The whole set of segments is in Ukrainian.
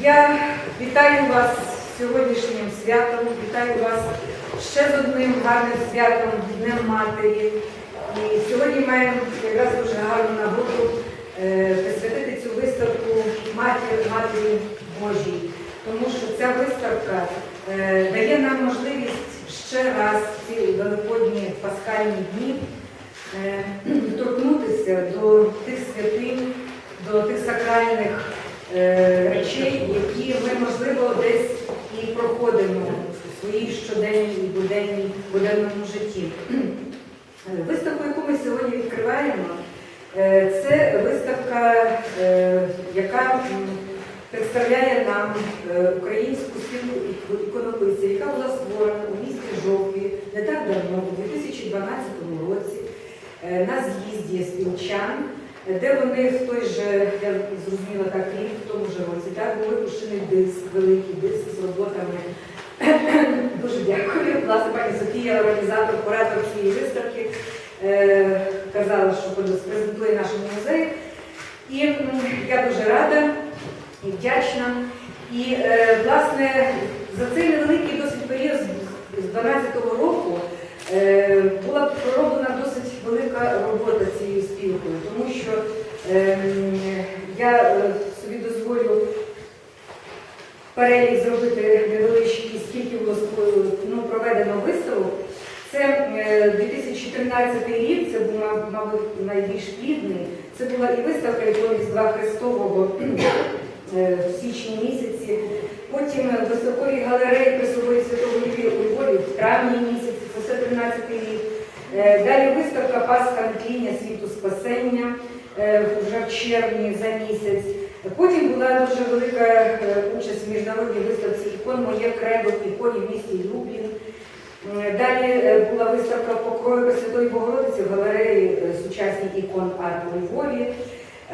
Я вітаю вас сьогоднішнім святом, вітаю вас ще з одним гарним святом Днем Матері. І сьогодні маємо якраз дуже гарну нагоду е, присвятити цю виставку Матері, Матері Божій. Тому що ця виставка е, дає нам можливість ще раз ці великодні пасхальні дні торкнутися до тих святинь, до тих сакральних е, речей, які ми, можливо, десь і проходимо у своїй щоденній буденній буденному житті. Е, Виставку, яку ми сьогодні відкриваємо, е, це виставка, е, яка представляє нам е, українську спілку іко- іконописців, яка була створена у місті Жовкві не так давно, у 2012 році, е, на з'їзді спілчан, е, де вони в той же, я зрозуміла так, рік в тому ж році, так, були випущений диск, великий диск з роботами. Дуже дякую. Власне, пані Софія, організатор, куратор цієї виставки, е, казала, що презентує нашому музею. І м, я дуже рада і вдячна. І, е, власне, за цей невеликий досить період з 12-го року е, була пророблена досить велика робота цією спілкою, тому що е, я е, собі дозволю перелік зробити невеличкий, скільки було ну, проведено виставок. Це е, 2014 рік, це був, мабуть, найбільш плідний. Це була і виставка ікони Різдва Христового е, в січні місяці. Потім в високовій галереї Пресової Святого Юрія у Львові в травні місяці, це все 13 рік. Е, Далі виставка Пасха Тління світу спасення е, вже в червні за місяць. Потім була дуже велика участь в міжнародній виставці ікон Моє кредо іконі в місті Люблін. М, Далі е, була виставка покрою Пресвятої Богородиці в галереї е, сучасних ікон арт у Львові.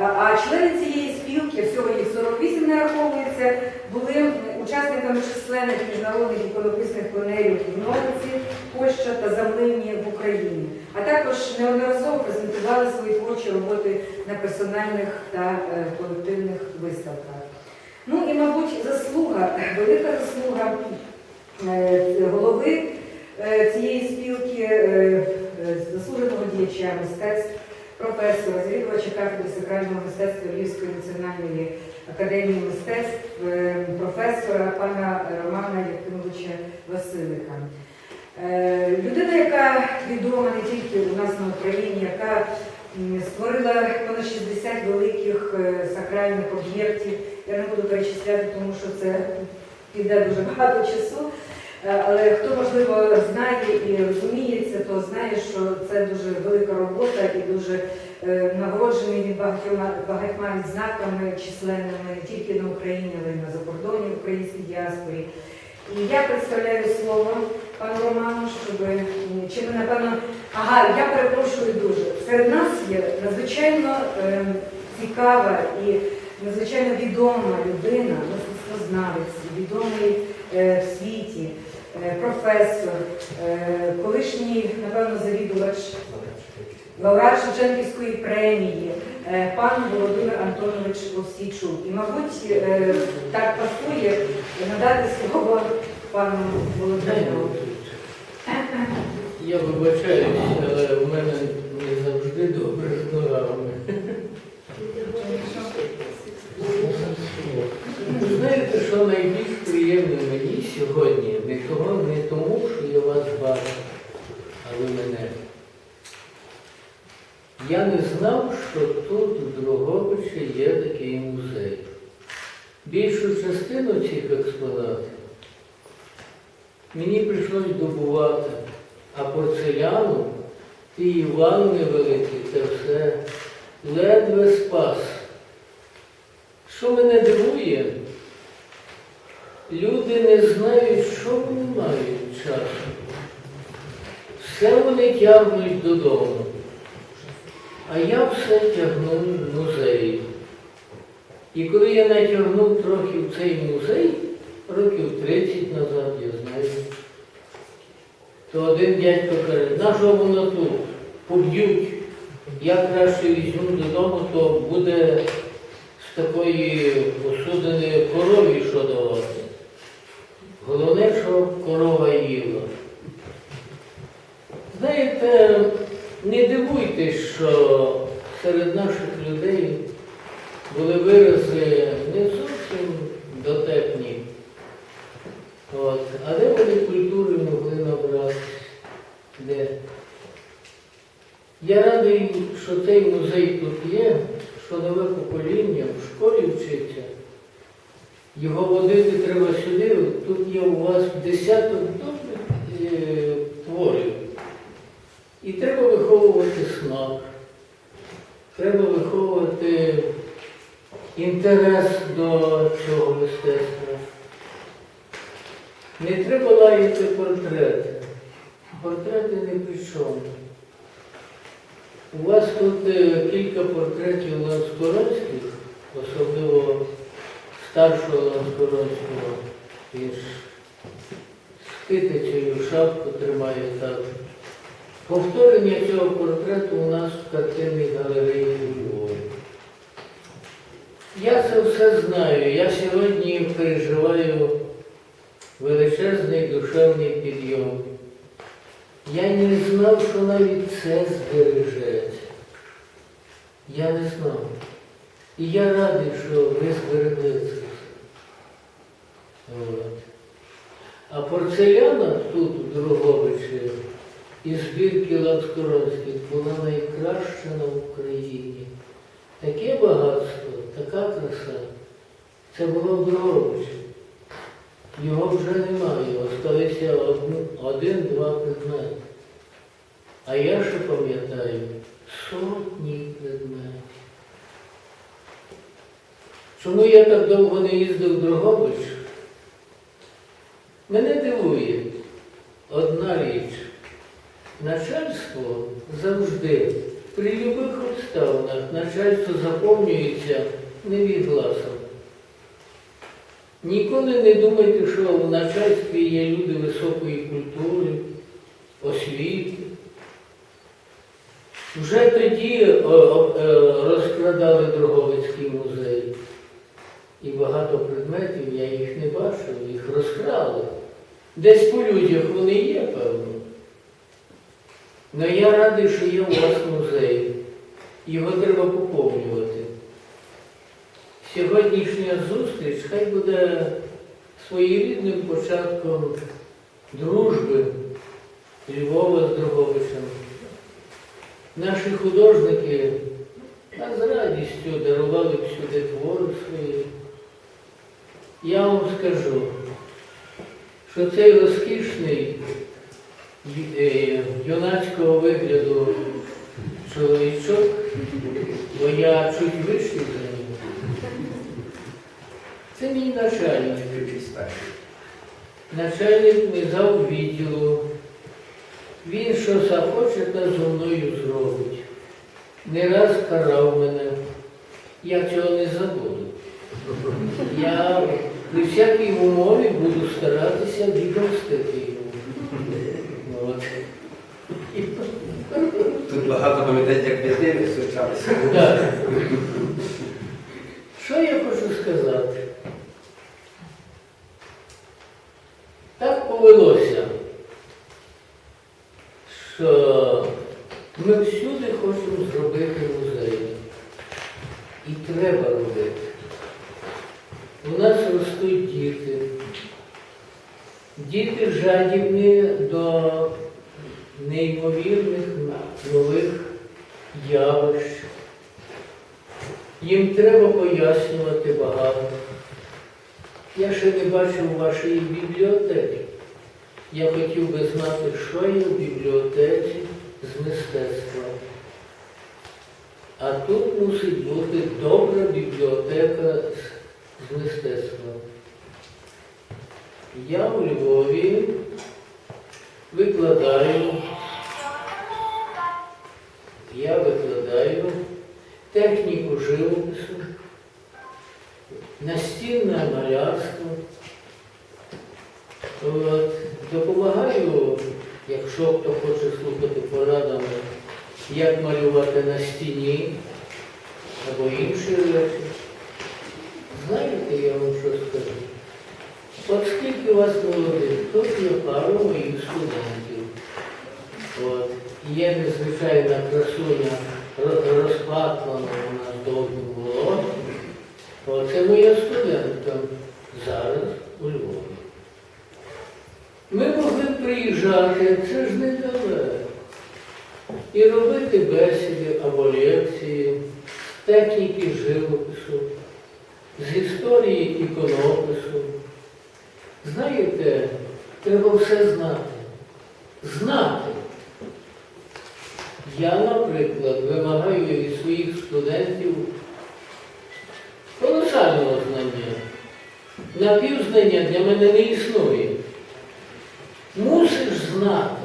А- члени цієї спілки, всього їх 48 нараховується, були учасниками численних міжнародних іконописних пленерів в Норвеці, Польща та Замлині в Україні. А також неодноразово презентували свої творчі роботи на персональних та е, колективних виставках. Ну і, мабуть, заслуга, велика заслуга е, голови е, цієї спілки, е, е, заслуженого діяча мистецтв, професора, завідувача кафедри сакрального мистецтва Львівської національної академії мистецтв, е, професора пана Романа Якимовича Василика. Е, Людина, яка відома не тільки у нас на Україні, яка створила понад 60 великих е, сакральних об'єктів. Я не буду перечисляти, тому що це піде дуже багато часу. Е, Але хто, можливо, знає і розуміється, то знає, що це дуже велика робота і дуже е, нагороджений від багатьма, відзнаками численними не тільки на Україні, але й на закордоні в українській діаспорі. І я представляю слово пану Роману, щоб чи ви напевно. Ага, я перепрошую дуже. Серед нас є надзвичайно е, цікава і надзвичайно відома людина, мистецтвознавець, відомий е, в світі, е, професор, е, колишній, напевно, завідувач лауреат Шевченківської премії, е, пан Володимир Антонович Овсійчук. І, мабуть, е, так пасує надати слово пану Володимиру. Я вибачаюсь, але в мене не завжди добре з ногами. Ви знаєте, що найбільш приємне мені сьогодні? Не того, не тому, що я вас бачу, але мене. Я не знав, що тут у Дрогобичі є такий музей. Більшу частину цих експонатів мені прийшлось добувати, а порцеляну і Іван невеликий, це все ледве спас. Що мене дивує, люди не знають, що вони мають часу. Все вони тягнуть додому. А я все тягнув в музеї. І коли я натягнув трохи в цей музей, років 30 назад, я знаю, то один дядько каже, нашого воно тут? Поб'ють. я краще візьму додому, то буде з такої посудини корові що давати. Головне, що корова їла. Знаєте, не дивуйтесь, що серед наших людей були вирази не зовсім дотепні. От. А де вони культури могли набрати? Де? Я радий, що цей музей тут є, що нове покоління в школі вчиться. Його водити треба сюди. Тут є у вас десяток добрих е, творів. І треба виховувати смак. Треба виховувати інтерес до цього мистецтва. Не треба лаяти портрети. Портрети не при чому. У вас тут е, кілька портретів Ланскоронських, особливо старшого Ланскоронського. Він з китицею шапку тримає так. Повторення цього портрету у нас в картинній галереї Львові. Я це все знаю. Я сьогодні переживаю величезний душевний підйом. Я не знав, що навіть це збережеться. Я не знав. І я радий, що ви зберегли це. От. А порцеляна тут, у Дрогобичі, із збірки Ланскоронських була найкраща на Україні. Таке багатство, така краса. Це було Дрогобичі. Його вже немає, осталися один-два предмети. А я ще пам'ятаю сотні предметів. Чому я так довго не їздив в Дрогобич? Мене дивує одна річ. Начальство завжди при любих обставинах начальство заповнюється невігласом. Ніколи не думайте, що в начальстві є люди високої культури, освіти. Вже тоді о, е, розкрадали Дроговицький музей. І багато предметів, я їх не бачив, їх розкрали. Десь по людях вони є, певно. Але я радий, що є у вас музей. Його треба поповнювати. Сьогоднішня зустріч хай буде своєрідним початком дружби Львова з Дроговичем. Наші художники з радістю дарували б сюди твори свої. Я вам скажу, що цей розкішний юнацького вигляду чоловічок, бо я чуть вищий за ним, це мій начальник. Начальник мізав відділу. Він що захоче, та зо мною зробить. Не раз карав мене. Я цього не забуду. Я при всякій умові буду старатися відомстити йому. От. Тут багато комітетів як п'яти зустрічалися. Що я хочу сказати? Так повелося, що ми всюди хочемо зробити музей. І треба робити. У нас ростуть діти. Діти жадібні до неймовірних нових явищ. Їм треба пояснювати багато. Я ще не бачив вашої бібліотеки. Я хотів би знати, що є в бібліотеці з мистецтва. А тут мусить бути добра бібліотека з- мистецтва. Я у Львові викладаю, я викладаю техніку живопису, настінне малярство. От, допомагаю, якщо хто хоче слухати порадами як малювати на стіні або інші речі. Знаєте, я вам що скажу? От скільки у вас молодих, тут є пару моїх студентів. От. Є незвичайна красуня ро- розпатлана у нас довгим волоссям. Оце моя студентка зараз у Львові. Ми могли приїжджати, це ж не далеко. І робити бесіди або лекції з техніки живопису, з історії іконопису. Знаєте, треба все знати. Знати. Я, наприклад, вимагаю від своїх студентів колосального знання. Напівзнання для мене не існує. Мусиш знати.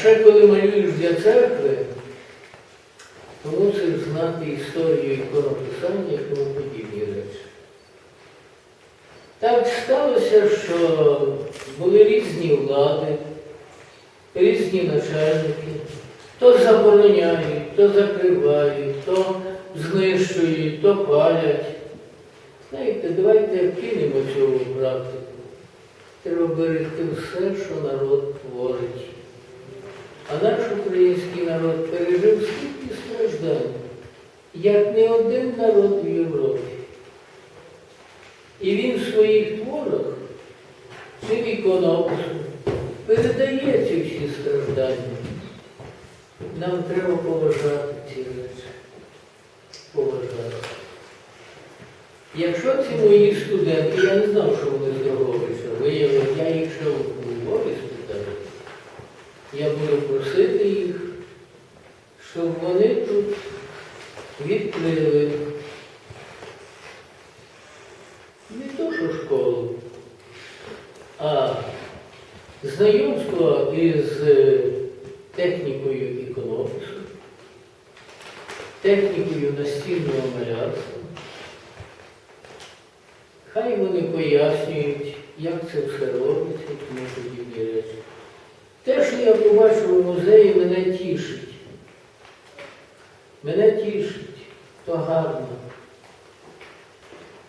Ще коли малюєш для церкви, то мусиш знати історію іконописання і тому подібні речі. Так сталося, що були різні влади, різні начальники, то забороняють, то закривають, то знищують, то палять. Знаєте, давайте кинемо цю практику. Треба берегти все, що народ творить. А наш український народ пережив стільки страждань, як не один народ в Європі. І він в своїх творах, цим іконописом, передає ці всі страждання. Нам треба поважати ці речі. Поважати. Якщо ці мої студенти, я не знав, що вони з Дрогобича, виявили, я їх ще у Львові спитав. Я буду просити їх, щоб вони тут відкрили не то, що школу, а знайомство із е, технікою іконопису, технікою настільного малярства. Хай вони пояснюють, як це все робиться, і тому подібні речі. Те, що я побачив у музеї, мене тішить. Мене тішить, то гарно.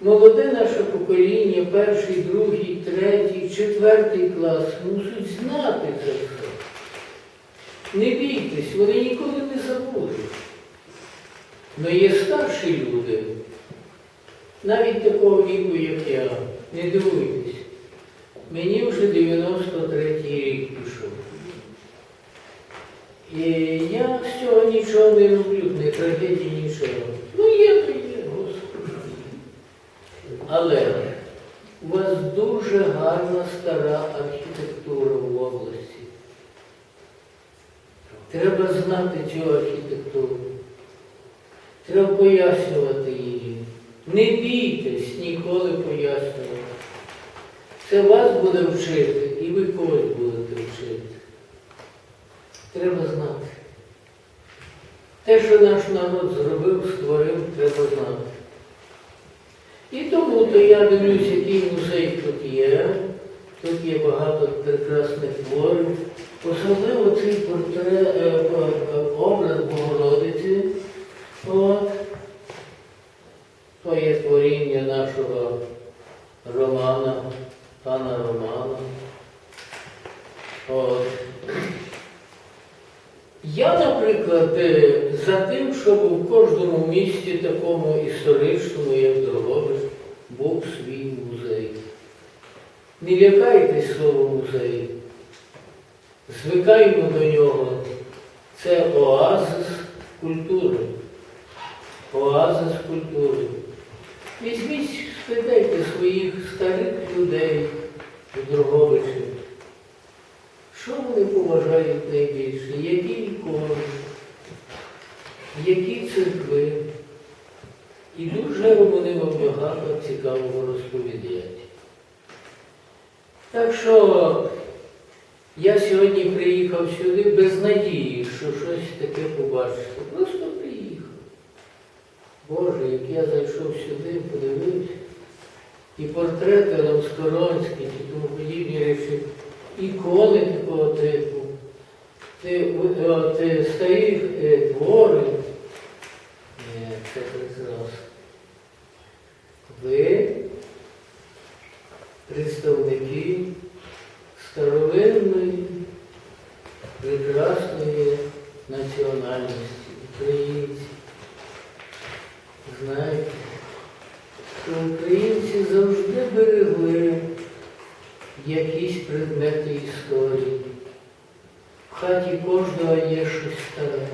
Молоде наше покоління, перший, другий, третій, четвертий клас мусить знати це все. Не бійтесь, вони ніколи не забудуть. Але є старші люди, навіть такого віку, як я, не дивуйтесь. Мені вже 93 рік. І я з цього нічого не роблю, не трагедії нічого. Ну є, то є, Господи. Але у вас дуже гарна стара архітектура в області. Треба знати цю архітектуру. Треба пояснювати її. Не бійтесь ніколи пояснювати. Це вас буде вчити, і ви когось будете вчити. Треба знати. Те, що наш народ зробив, створив, треба знати. І тому то я дивлюсь, який музей тут є. Тут є багато прекрасних творів. Особливо цей портрет, е, е, образ Богородиці. От. То є творіння нашого Романа, пана Романа. От. Я, наприклад, е, за тим, щоб у кожному місті, такому історичному, як Дрогобич, був свій музей. Не лякайтесь слово музей. Звикаємо до нього. Це оазис культури. Оазис культури. Візьміть, спитайте своїх старих людей у Дрогобичі. Що вони поважають найбільше? Які ікони, які церкви? І дуже вони вам багато цікавого розповідають. Так що я сьогодні приїхав сюди без надії, що щось таке побачити. Просто приїхав. Боже, як я зайшов сюди, подивився, і портрети Ромскоронські, і тому подібні речі, ікони такого типу. Ти, от, е, старі е, твори, Ні, це признос. Ви представники старовинної, прекрасної національності, українці. Знаєте, що українці завжди берегли якісь предмети історії. В хаті кожного є щось старе.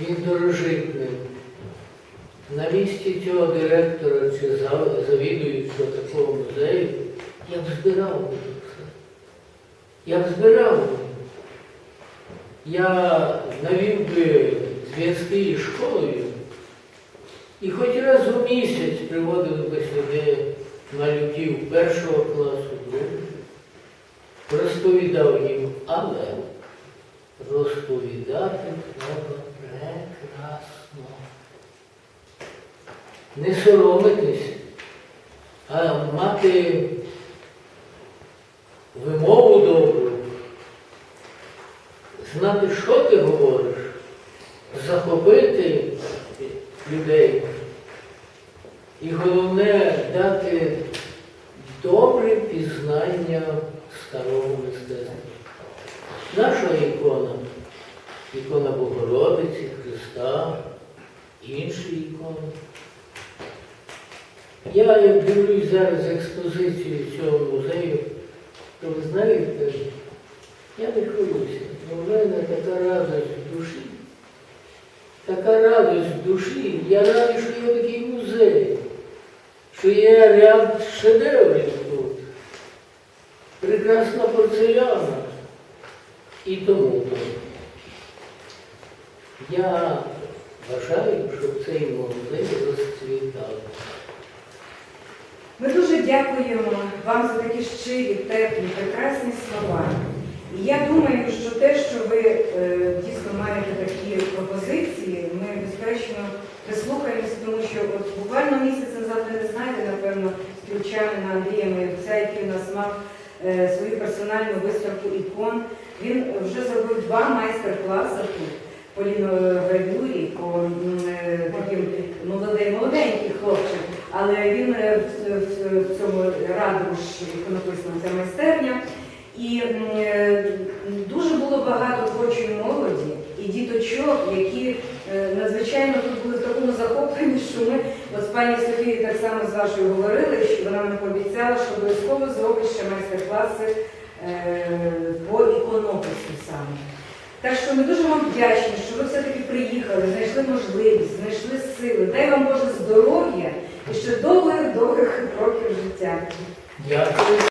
Він дорожить ним. На місці цього директора чи завідуючого такого музею я б збирав би це все. Я б збирав би. Я навів би зв'язки із школою і хоч раз у місяць приводив би сюди малюків першого класу, розповідав їм, але розповідати треба прекрасно. Не соромитись, а мати вимову добру, знати, що ти говориш, захопити людей. І головне дати добре пізнання старого мистецтва. Наша ікона, ікона Богородиці, Христа, інші ікони. Я як дивлюсь зараз експозицію цього музею, то ви знаєте, я не хвилююся. У мене така радость в душі. Така радость в душі. Я радий, що є такий музей, що є ряд шедеврів. Прекрасна порцеляна. І тому то я бажаю, щоб цей музей розцвітав. Ми дуже дякуємо вам за такі щирі, теплі, прекрасні слова. І я думаю, що те, що ви е, дійсно маєте такі пропозиції, ми безперечно прислухаємося, тому що от буквально місяць назад ви не знаєте, напевно, співчанина Андрія Маєвця, який у нас мав свою персональну виставку ікон. Він вже зробив два майстер-класи тут по ліногравюрі, по е, таким молоденький хлопчик. Але він е, в, цьому радуш іконописна ця майстерня. І е, дуже було багато творчої молоді діточок, які е, надзвичайно тут були в такому захопленні, що ми от з пані Софією так само з вашою говорили, що вона нам пообіцяла, що обов'язково зробить ще майстер-класи е, по іконопису саме. Так що ми дуже вам вдячні, що ви все-таки приїхали, знайшли можливість, знайшли сили. Дай вам Боже здоров'я і ще довгих-довгих років життя. Дякую.